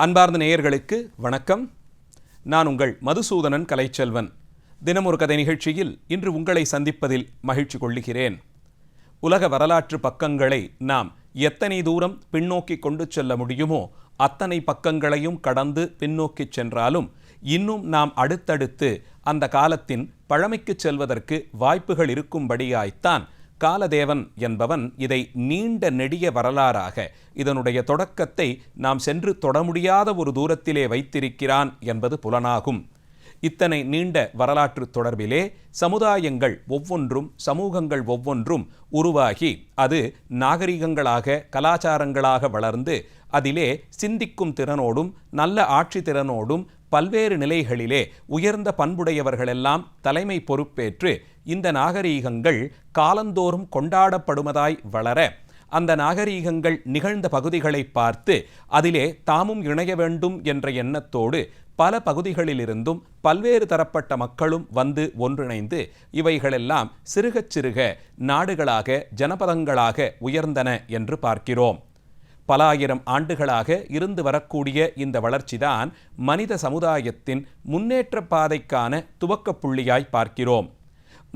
அன்பார்ந்த நேயர்களுக்கு வணக்கம். நான் உங்கள் மதுசூதனன் கலைச்செல்வன். தினமொரு கதை நிகழ்ச்சியில் இன்று உங்களை சந்திப்பதில் மகிழ்ச்சி கொள்ளுகிறேன். உலக வரலாற்று பக்கங்களை நாம் எத்தனை தூரம் பின்னோக்கி கொண்டு செல்ல முடியுமோ அத்தனை பக்கங்களையும் கடந்து பின்னோக்கி சென்றாலும் இன்னும் நாம் அடுத்தடுத்து அந்த காலத்தின் பழமைக்கு செல்வதற்கு வாய்ப்புகள் இருக்கும்படியாய்த்தான் காலதேவன் என்பவன் இதை நீண்ட நெடிய வரலாறாக இதனுடைய தொடக்கத்தை நாம் சென்று தொட முடியாத ஒரு தூரத்திலே வைத்திருக்கிறான் என்பது புலனாகும். இத்தனை நீண்ட வரலாற்று தொடர்பிலே சமுதாயங்கள் ஒவ்வொன்றும் சமூகங்கள் ஒவ்வொன்றும் உருவாகி அது நாகரிகங்களாக கலாச்சாரங்களாக வளர்ந்து அதிலே சிந்திக்கும் திறனோடும் நல்ல ஆட்சி திறனோடும் பல்வேறு நிலைகளிலே உயர்ந்த பண்புடையவர்களெல்லாம் தலைமை பொறுப்பேற்று இந்த நாகரீகங்கள் காலந்தோறும் கொண்டாடப்படுவதாய் வளர அந்த நாகரீகங்கள் நிகழ்ந்த பகுதிகளை பார்த்து அதிலே தாமும் இணைய வேண்டும் என்ற எண்ணத்தோடு பல பகுதிகளிலிருந்தும் பல்வேறு தரப்பட்ட மக்களும் வந்து ஒன்றிணைந்து இவைகளெல்லாம் சிறுகச் சிறுக நாடுகளாக ஜனபதங்களாக உயர்ந்தன என்று பார்க்கிறோம். பல ஆயிரம் ஆண்டுகளாக இருந்து வரக்கூடிய இந்த வளர்ச்சிதான் மனித சமுதாயத்தின் முன்னேற்ற பாதைக்கான துவக்க புள்ளியாய் பார்க்கிறோம்.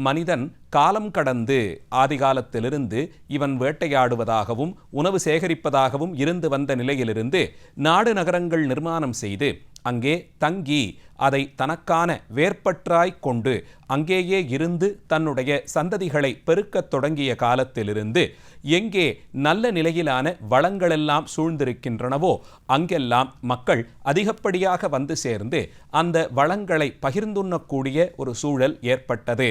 மனிதன் காலம் கடந்து ஆதிகாலத்திலிருந்து இவன் வேட்டையாடுவதாகவும் உணவு சேகரிப்பதாகவும் இருந்து வந்த நிலையிலிருந்து நாடு நகரங்கள் நிர்மாணம் செய்து அங்கே தங்கி அதை தனக்கான வேற்பற்றாய் கொண்டு அங்கேயே இருந்து தன்னுடைய சந்ததிகளை பெருக்கத் தொடங்கிய காலத்திலிருந்து எங்கே நல்ல நிலையிலான வளங்களெல்லாம் சூழ்ந்திருக்கின்றனவோ அங்கெல்லாம் மக்கள் அதிகப்படியாக வந்து சேர்ந்து அந்த வளங்களை பகிர்ந்துண்ணக்கூடிய ஒரு சூழல் ஏற்பட்டது.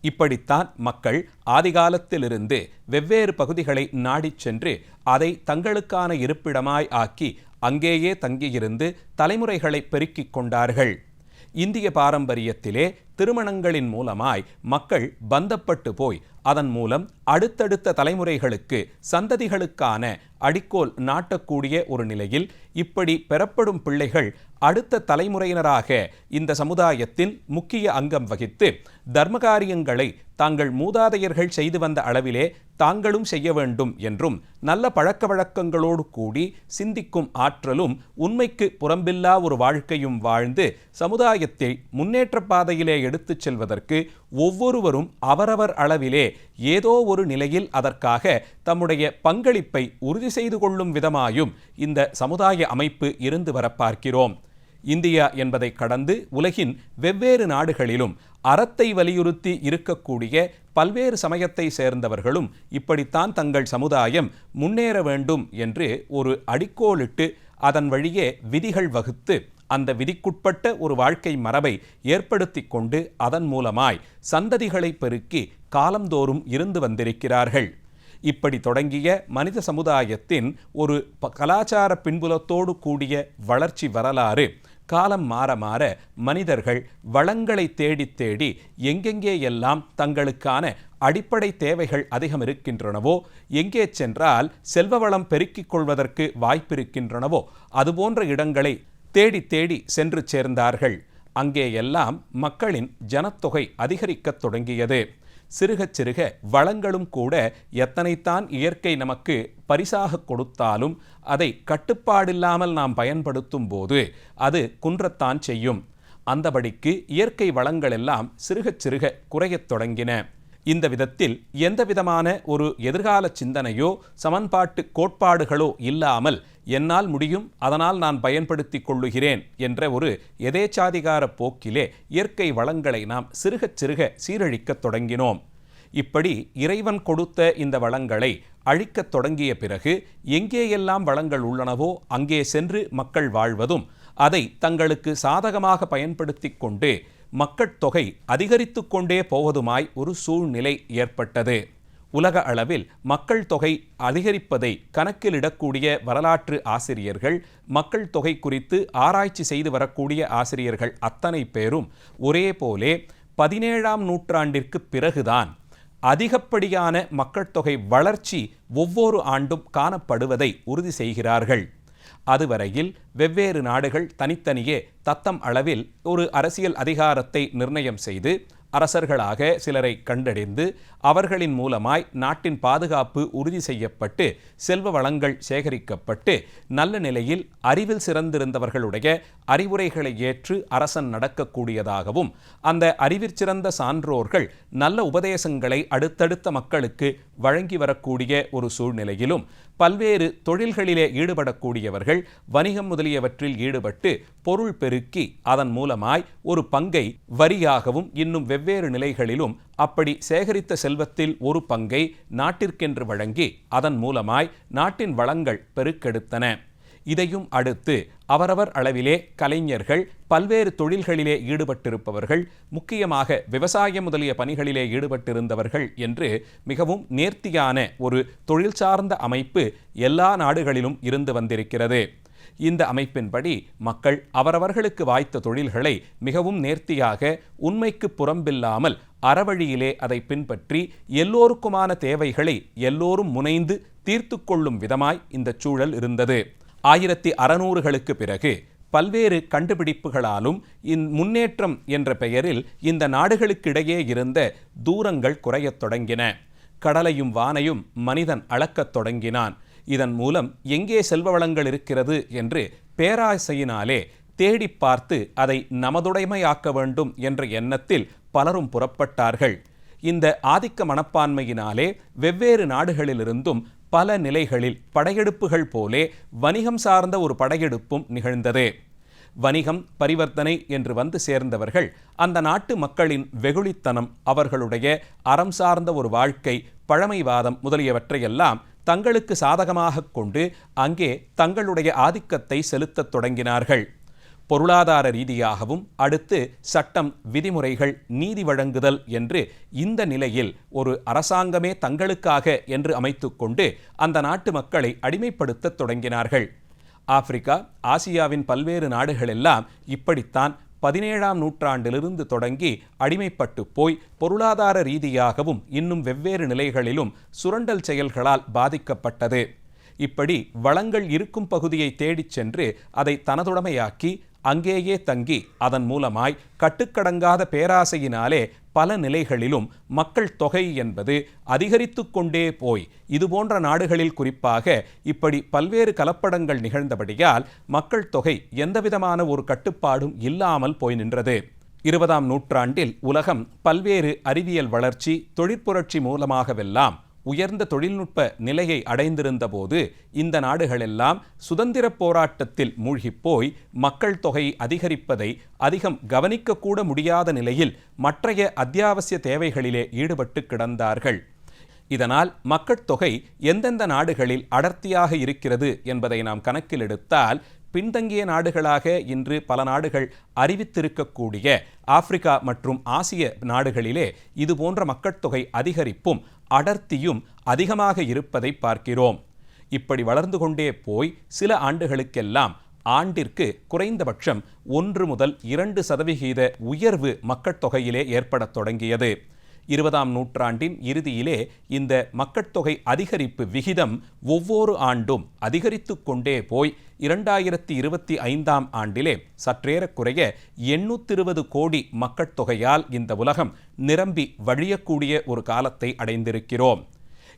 இப்படித்தான் மக்கள் ஆதிகாலத்திலிருந்து வெவ்வேறு பகுதிகளை நாடிச் சென்று அதை தங்களுக்கான இருப்பிடமாய் ஆக்கி அங்கேயே தங்கியிருந்து தலைமுறைகளை பெருக்கிக் கொண்டார்கள். இந்திய பாரம்பரியத்திலே திருமணங்களின் மூலமாய் மக்கள் பந்தப்பட்டு போய் அதன் மூலம் அடுத்தடுத்த தலைமுறைகளுக்கு சந்ததிகளுக்கான அடிக்கோல் நாட்டக்கூடிய ஒரு நிலையில் இப்படி பெறப்படும் பிள்ளைகள் அடுத்த தலைமுறையினராக இந்த சமுதாயத்தின் முக்கிய அங்கம் வகித்து தர்மகாரியங்களை தாங்கள் மூதாதையர்கள் செய்து வந்த அளவிலே தாங்களும் செய்ய வேண்டும் என்றும் நல்ல பழக்க வழக்கங்களோடு கூடி சிந்திக்கும் ஆற்றலும் உண்மைக்கு புறம்பில்லா ஒரு வாழ்க்கையும் வாழ்ந்து சமுதாயத்தை முன்னேற்ற பாதையிலே எடுத்துச் செல்வதற்கு ஒவ்வொருவரும் அவரவர் அளவிலே ஏதோ ஒரு நிலையில் அதற்காக தம்முடைய பங்களிப்பை உறுதி செய்து கொள்ளும் விதமாயும் இந்த சமுதாய அமைப்பு இருந்து வர பார்க்கிறோம் இந்தியா என்பதை கடந்து உலகின் வெவ்வேறு நாடுகளிலும் அறத்தை வலியுறுத்தி இருக்கக்கூடிய பல்வேறு சமயத்தை சேர்ந்தவர்களும் இப்படித்தான் தங்கள் சமுதாயம் முன்னேற வேண்டும் என்று ஒரு அடிக்கோலிட்டு அதன் வழியே விதிகள் வகுத்து அந்த விதிக்குட்பட்ட ஒரு வாழ்க்கை மரபை ஏற்படுத்தி கொண்டு அதன் மூலமாய் சந்ததிகளை பெருக்கி காலந்தோறும் இருந்து வந்திருக்கிறார்கள். இப்படி தொடங்கிய மனித சமுதாயத்தின் ஒரு கலாச்சார பின்புலத்தோடு கூடிய வளர்ச்சி வரலாறு காலம் மாற மாற மனிதர்கள் வளங்களை தேடி தேடி எங்கெங்கே எல்லாம் தங்களுக்கான அடிப்படை தேவைகள் அதிகம் இருக்கின்றனவோ எங்கே சென்றால் செல்வ வளம் பெருக்கிக் கொள்வதற்கு வாய்ப்பிருக்கின்றனவோ அதுபோன்ற இடங்களை தேடி தேடி சென்று சேர்ந்தார்கள். அங்கே எல்லாம் மக்களின் ஜனத்தொகை அதிகரிக்கத் தொடங்கியது. சிறுகச் சிறுக வளங்களும் கூட எத்தனைத்தான் இயற்கை நமக்கு பரிசாக கொடுத்தாலும் அதை கட்டுப்பாடில்லாமல் நாம் பயன்படுத்தும் போது அது குன்றத்தான் செய்யும். அந்தபடிக்கு இயற்கை வளங்கள் எல்லாம் சிறுகச் சிறுக குறையத் தொடங்கின. இந்த விதத்தில் எந்தவிதமான ஒரு எதிர்கால சிந்தனையோ சமன்பாட்டு கோட்பாடுகளோ இல்லாமல் என்னால் முடியும் அதனால் நான் பயன்படுத்தி கொள்ளுகிறேன் என்ற ஒரு எதேச்சாதிகார போக்கிலே இயற்கை வளங்களை நாம் சிறுகச் சிறுக சீரழிக்கத் தொடங்கினோம். இப்படி இறைவன் கொடுத்த இந்த வளங்களை அழிக்கத் தொடங்கிய பிறகு எங்கேயெல்லாம் வளங்கள் உள்ளனவோ அங்கே சென்று மக்கள் வாழ்வதும் அதை தங்களுக்கு சாதகமாக பயன்படுத்தி கொண்டு மக்கட்தொகை அதிகரித்து கொண்டே போவதுமாய் ஒரு சூழ்நிலை ஏற்பட்டது. உலக அளவில் மக்கள் தொகை அதிகரிப்பதை கணக்கிலிடக்கூடிய வரலாற்று ஆசிரியர்கள் மக்கள் தொகை குறித்து ஆராய்ச்சி செய்து வரக்கூடிய ஆசிரியர்கள் அத்தனை பேரும் ஒரே போலே பதினேழாம் நூற்றாண்டிற்கு பிறகுதான் அதிகப்படியான மக்கள் தொகை வளர்ச்சி ஒவ்வொரு ஆண்டும் காணப்படுவதை உறுதி செய்கிறார்கள். அதுவரையில் வெவ்வேறு நாடுகள் தனித்தனியே தத்தம் அளவில் ஒரு அரசியல் அதிகாரத்தை நிர்ணயம் செய்து அரசர்களாக சிலரை கண்டறிந்து அவர்களின் மூலமாய் நாட்டின் பாதுகாப்பு உறுதி செய்யப்பட்டு செல்வ வளங்கள் சேகரிக்கப்பட்டு நல்ல நிலையில் அறிவில் சிறந்திருந்தவர்களுடைய அறிவுரைகளை ஏற்று அரசன் நடக்கக்கூடியதாகவும் அந்த அறிவிற் சிறந்த சான்றோர்கள் நல்ல உபதேசங்களை அடுத்தடுத்த மக்களுக்கு வழங்கி வரக்கூடிய ஒரு சூழ்நிலையிலும் பல்வேறு தொழில்களிலே ஈடுபடக்கூடியவர்கள் வணிகம் முதலியவற்றில் ஈடுபட்டு பொருள் பெருக்கி அதன் மூலமாய் ஒரு பங்கை வரியாகவும் இன்னும் வெவ்வேறு நிலைகளிலும் அப்படி சேகரித்த செல்வத்தில் ஒரு பங்கை நாட்டிற்கென்று வழங்கி அதன் மூலமாய் நாட்டின் வளங்கள் பெருக்கெடுத்தன. இதையும் அடுத்து அவரவர் அளவிலே கலைஞர்கள் பல்வேறு தொழில்களிலே ஈடுபட்டிருப்பவர்கள் முக்கியமாக விவசாயம் முதலிய பணிகளிலே ஈடுபட்டிருந்தவர்கள் என்று மிகவும் நேர்த்தியான ஒரு தொழில் சார்ந்த அமைப்பு எல்லா நாடுகளிலும் இருந்து வந்திருக்கிறது. இந்த அமைப்பின்படி மக்கள் அவரவர்களுக்கு வாய்த்த தொழில்களை மிகவும் நேர்த்தியாக உண்மைக்கு புறம்பில்லாமல் அறவழியிலே அதை பின்பற்றி எல்லோருக்குமான தேவைகளை எல்லோரும் முனைந்து தீர்த்து கொள்ளும் விதமாய் இந்த சூழல் இருந்தது. ஆயிரத்தி அறநூறுகளுக்கு பிறகு பல்வேறு கண்டுபிடிப்புகளாலும் இந் முன்னேற்றம் என்ற பெயரில் இந்த நாடுகளுக்கிடையே இருந்த தூரங்கள் குறையத் தொடங்கின. கடலையும் வானையும் மனிதன் அளக்கத் தொடங்கினான். இதன் மூலம் எங்கே செல்வ வளங்கள் இருக்கிறது என்று பேராசையினாலே தேடி பார்த்து அதை நமதுடைமையாக்க வேண்டும் என்ற எண்ணத்தில் பலரும் புறப்பட்டார்கள். இந்த ஆதிக்க மனப்பான்மையினாலே வெவ்வேறு நாடுகளிலிருந்தும் பல நிலைகளில் படையெடுப்புகள் போலே வணிகம் சார்ந்த ஒரு படையெடுப்பும் நிகழ்ந்தது. வணிகம் பரிவர்த்தனை என்று வந்து சேர்ந்தவர்கள் அந்த நாட்டு மக்களின் வெகுளித்தனம் அவர்களுடைய அறம் சார்ந்த ஒரு வாழ்க்கை பழமைவாதம் முதலியவற்றையெல்லாம் தங்களுக்கு சாதகமாக கொண்டு அங்கே தங்களுடைய ஆதிக்கத்தை செலுத்தத் தொடங்கினார்கள். பொருளாதார ரீதியாகவும் அடுத்து சட்டம் விதிமுறைகள் நீதி வழங்குதல் என்று இந்த நிலையில் ஒரு அரசாங்கமே தங்களுக்காக என்று அமைத்துக்கொண்டு அந்த நாட்டு மக்களை அடிமைப்படுத்தத் தொடங்கினார்கள். ஆப்பிரிக்கா ஆசியாவின் பல்வேறு நாடுகளெல்லாம் இப்படித்தான் பதினேழாம் நூற்றாண்டிலிருந்து தொடங்கி அடிமைப்பட்டு போய் பொருளாதார ரீதியாகவும் இன்னும் வெவ்வேறு நிலைகளிலும் சுரண்டல் செயல்களால் பாதிக்கப்பட்டது. இப்படி வளங்கள் இருக்கும் பகுதியை தேடிச் சென்று அதை தனதுடமையாக்கி அங்கேயே தங்கி அதன் மூலமாய் கட்டுக்கடங்காத பேராசையினாலே பல நிலைகளிலும் மக்கள் தொகை என்பது அதிகரித்து கொண்டே போய் இதுபோன்ற நாடுகளில் குறிப்பாக இப்படி பல்வேறு கலப்படங்கள் நிகழ்ந்தபடியால் மக்கள் தொகை எந்தவிதமான ஒரு கட்டுப்பாடும் இல்லாமல் போய் நின்றது. இருபதாம் நூற்றாண்டில் உலகம் பல்வேறு அறிவியல் வளர்ச்சி தொழிற்புரட்சி மூலமாகவெல்லாம் உயர்ந்த தொழில்நுட்ப நிலையை அடைந்திருந்த போது இந்த நாடுகளெல்லாம் சுதந்திர போராட்டத்தில் மூழ்கிப்போய் மக்கள் தொகை அதிகரிப்பதை அதிகம் கவனிக்கக்கூட முடியாத நிலையில் மற்றைய அத்தியாவசிய தேவைகளிலே ஈடுபட்டு கிடந்தார்கள். இதனால் மக்கட்தொகை எந்தெந்த நாடுகளில் அடர்த்தியாக இருக்கிறது என்பதை நாம் கணக்கில் எடுத்தால் பின்தங்கிய நாடுகளாக இன்று பல நாடுகள் அறிவித்திருக்கக்கூடிய ஆப்பிரிக்கா மற்றும் ஆசிய நாடுகளிலே இது போன்ற மக்கட்தொகை அதிகரிப்பும் அடர்த்தியும் அதிகமாக இருப்பதை பார்க்கிறோம். இப்படி வளர்ந்து கொண்டே போய் சில ஆண்டுகளுக்கெல்லாம் ஆண்டிற்கு குறைந்தபட்சம் ஒன்று முதல் இரண்டு சதவிகித உயர்வு மக்கட்தொகையிலே ஏற்படத் தொடங்கியது. இருபதாம் நூற்றாண்டின் இறுதியிலே இந்த மக்கட்தொகை அதிகரிப்பு விகிதம் ஒவ்வொரு ஆண்டும் அதிகரித்து கொண்டே போய் இரண்டாயிரத்தி இருபத்தி ஐந்தாம் ஆண்டிலே சற்றேறக்குறைய எண்ணூத்தி இருபது கோடி மக்கட்தொகையால் இந்த உலகம் நிரம்பி வழியக்கூடிய ஒரு காலத்தை அடைந்திருக்கிறோம்.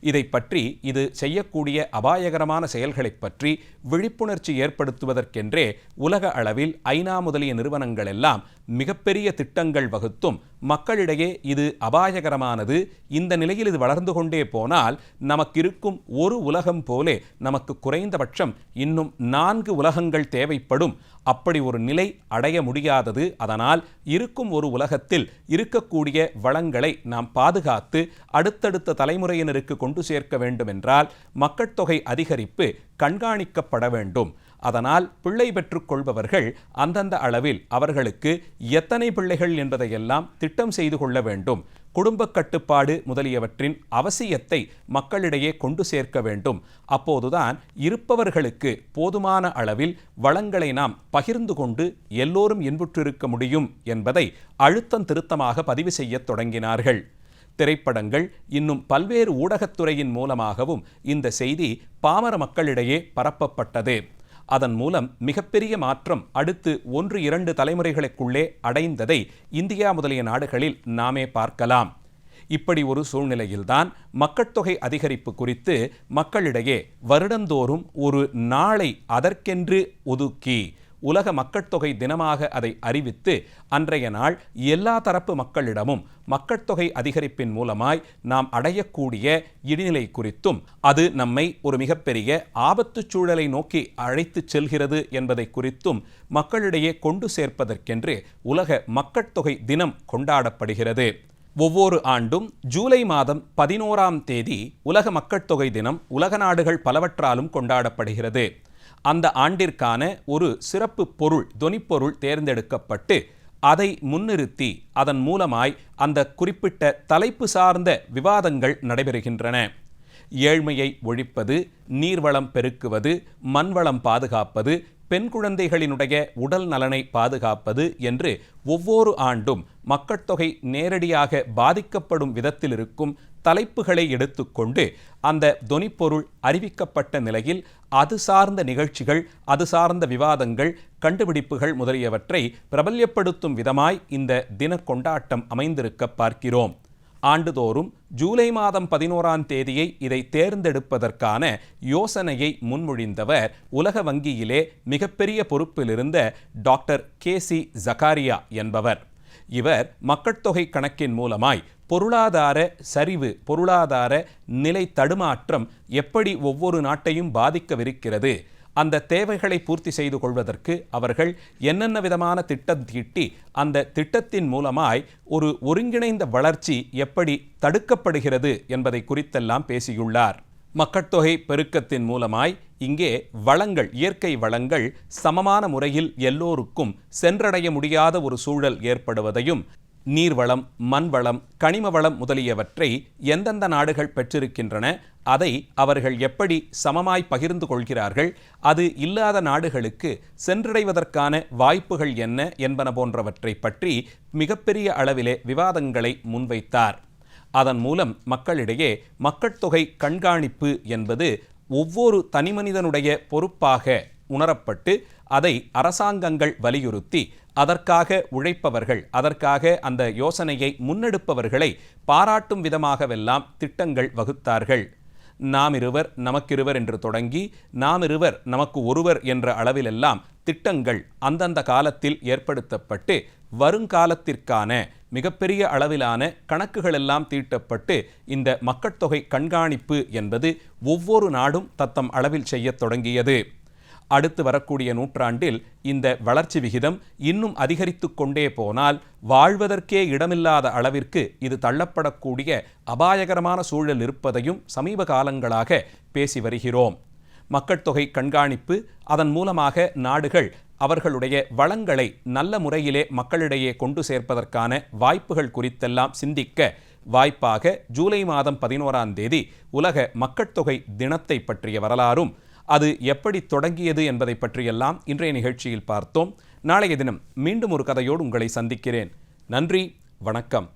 இதை பற்றி இது செய்யக்கூடிய அபாயகரமான செயல்களைப் பற்றி விழிப்புணர்ச்சி ஏற்படுத்துவதற்கென்றே உலக அளவில் ஐநா முதலிய நிறுவனங்கள் எல்லாம் மிகப்பெரிய திட்டங்கள் வகுத்தும் மக்களிடையே இது அபாயகரமானது. இந்த நிலையில் இது வளர்ந்து கொண்டே போனால் நமக்கு இருக்கும் ஒரு உலகம் போலே நமக்கு குறைந்தபட்சம் இன்னும் நான்கு உலகங்கள் தேவைப்படும். அப்படி ஒரு நிலை அடைய முடியாதது. அதனால் இருக்கும் ஒரு உலகத்தில் இருக்கக்கூடிய வளங்களை நாம் பாதுகாத்து அடுத்தடுத்த தலைமுறையினருக்கு கொண்டு சேர்க்க வேண்டும் என்றால் மக்கட்தொகை அதிகரிப்பு கண்காணிக்கப்பட வேண்டும். அதனால் பிள்ளை பெற்றுக்கொள்பவர்கள் அந்தந்த அளவில் அவர்களுக்கு எத்தனை பிள்ளைகள் என்பதையெல்லாம் திட்டம் செய்து கொள்ள வேண்டும். குடும்ப கட்டுப்பாடு முதலியவற்றின் அவசியத்தை மக்களிடையே கொண்டு சேர்க்க வேண்டும். அப்போதுதான் இருப்பவர்களுக்கு போதுமான அளவில் வளங்களை நாம் பகிர்ந்து கொண்டு எல்லோரும் இன்புற்றிருக்க முடியும் என்பதை அழுத்தம் திருத்தமாக பதிவு செய்யத் தொடங்கினார்கள். திரைப்படங்கள் இன்னும் பல்வேறு ஊடகத்துறையின் மூலமாகவும் இந்த செய்தி பாமர மக்களிடையே பரப்பப்பட்டது. அதன் மூலம் மிகப்பெரிய மாற்றம் அடுத்து ஒன்று இரண்டு தலைமுறைகளுக்குள்ளே அடைந்ததை இந்தியா முதலிய நாடுகளில் நாமே பார்க்கலாம். இப்படி ஒரு சூழ்நிலையில்தான் மக்கட்தொகை அதிகரிப்பு குறித்து மக்களிடையே வருடந்தோறும் ஒரு நாளை அதற்கென்று ஒதுக்கி உலக மக்கட்தொகை தினமாக அதை அறிவித்து அன்றைய நாள் எல்லா தரப்பு மக்களிடமும் மக்கட்தொகை அதிகரிப்பின் மூலமாய் நாம் அடையக்கூடிய இடிநிலை குறித்தும் அது நம்மை ஒரு மிகப்பெரிய ஆபத்து சூழலை நோக்கி அழைத்து செல்கிறது என்பதை குறித்தும் மக்களிடையே கொண்டு சேர்ப்பதற்கென்று உலக மக்கட்தொகை தினம் கொண்டாடப்படுகிறது. ஒவ்வொரு ஆண்டும் ஜூலை மாதம் பதினோராம் தேதி உலக மக்கட்தொகை தினம் உலக நாடுகள் பலவற்றாலும் கொண்டாடப்படுகிறது. அந்த ஆண்டிற்கான ஒரு சிறப்பு பொருள் தொனிப்பொருள் தேர்ந்தெடுக்கப்பட்டு அதை முன்னிறுத்தி அதன் மூலமாய் அந்த குறிப்பிட்ட தலைப்பு சார்ந்த விவாதங்கள் நடைபெறுகின்றன. ஏழ்மையை ஒழிப்பது நீர்வளம் பெருக்குவது மண்வளம் பாதுகாப்பது பெண் குழந்தைகளினுடைய உடல் நலனை பாதுகாப்பது என்று ஒவ்வொரு ஆண்டும் மக்கட்தொகை நேரடியாக பாதிக்கப்படும் விதத்தில் இருக்கும் தலைப்புகளை எடுத்துக்கொண்டு அந்த தொனிப்பொருள் அறிவிக்கப்பட்ட நிலையில் அது சார்ந்த நிகழ்ச்சிகள் அது சார்ந்த விவாதங்கள் கண்டுபிடிப்புகள் முதலியவற்றை பிரபல்யப்படுத்தும் விதமாய் இந்த தின கொண்டாட்டம் அமைந்திருக்க பார்க்கிறோம். ஆண்டுதோறும் ஜூலை மாதம் பதினோராம் தேதியை இதை தேர்ந்தெடுப்பதற்கான யோசனையை முன்மொழிந்தவர் உலக வங்கியிலே மிகப்பெரிய பொறுப்பில் இருந்த டாக்டர் கே சி ஜகாரியா என்பவர். இவர் மக்கட்தொகை கணக்கின் மூலமாய் பொருளாதார சரிவு பொருளாதார நிலை தடுமாற்றம் எப்படி ஒவ்வொரு நாட்டையும் பாதிக்கவிருக்கிறது அந்த தேவைகளை பூர்த்தி செய்து கொள்வதற்கு அவர்கள் என்னென்ன விதமான திட்டம் தீட்டி அந்த திட்டத்தின் மூலமாய் ஒரு ஒருங்கிணைந்த வளர்ச்சி எப்படி தடுக்கப்படுகிறது என்பதை குறித்தெல்லாம் பேசியுள்ளார். மக்கட்தொகை பெருக்கத்தின் மூலமாய் இங்கே வளங்கள் இயற்கை வளங்கள் சமமான முறையில் எல்லோருக்கும் சென்றடைய முடியாத ஒரு சூழல் ஏற்படுவதையும் நீர்வளம் மண்வளம் கனிம வளம் முதலியவற்றை எந்தெந்த நாடுகள் பெற்றிருக்கின்றன அதை அவர்கள் எப்படி சமமாய் பகிர்ந்து கொள்கிறார்கள் அது இல்லாத நாடுகளுக்கு சென்றடைவதற்கான வாய்ப்புகள் என்ன என்பன போன்றவற்றை பற்றி மிகப்பெரிய அளவிலே விவாதங்களை முன்வைத்தார். அதன் மூலம் மக்களிடையே மக்கட்தொகை கண்காணிப்பு என்பது ஒவ்வொரு தனிமனிதனுடைய பொறுப்பாக உணரப்பட்டு அதை அரசாங்கங்கள் வலியுறுத்தி அதற்காக உழைப்பவர்கள் அதற்காக அந்த யோசனையை முன்னெடுப்பவர்களை பாராட்டும் விதமாகவெல்லாம் திட்டங்கள் வகுத்தார்கள். நாம் இருவர் நமக்கிருவர் என்று தொடங்கி நாம் இருவர் நமக்கு ஒருவர் என்ற அளவிலெல்லாம் திட்டங்கள் அந்தந்த காலத்தில் ஏற்படுத்தப்பட்டு வருங்காலத்திற்கான மிகப்பெரிய அளவிலான கணக்குகளெல்லாம் தீட்டப்பட்டு இந்த மக்கட்தொகை கண்காணிப்பு என்பது ஒவ்வொரு நாடும் தத்தம் அளவில் செய்யத் தொடங்கியது. அடுத்து வரக்கூடிய நூற்றாண்டில் இந்த வளர்ச்சி விகிதம் இன்னும் அதிகரித்து கொண்டே போனால் வாழ்வதற்கே இடமில்லாத அளவிற்கு இது தள்ளப்படக்கூடிய அபாயகரமான சூழல் இருப்பதையும் சமீப காலங்களாக பேசி வருகிறோம். மக்கட்தொகை கண்காணிப்பு அதன் மூலமாக நாடுகள் அவர்களுடைய வளங்களை நல்ல முறையிலே மக்களிடையே கொண்டு சேர்ப்பதற்கான வாய்ப்புகள் குறித்தெல்லாம் சிந்திக்க வாய்ப்பாக ஜூலை மாதம் பதினோராம் தேதி உலக மக்கட்தொகை தினத்தை பற்றிய வரலாறும் அது எப்படி தொடங்கியது என்பதை பற்றியெல்லாம் இன்றைய நிகழ்ச்சியில் பார்த்தோம். நாளைய தினம் மீண்டும் ஒரு கதையோடு உங்களை சந்திக்கிறேன். நன்றி வணக்கம்.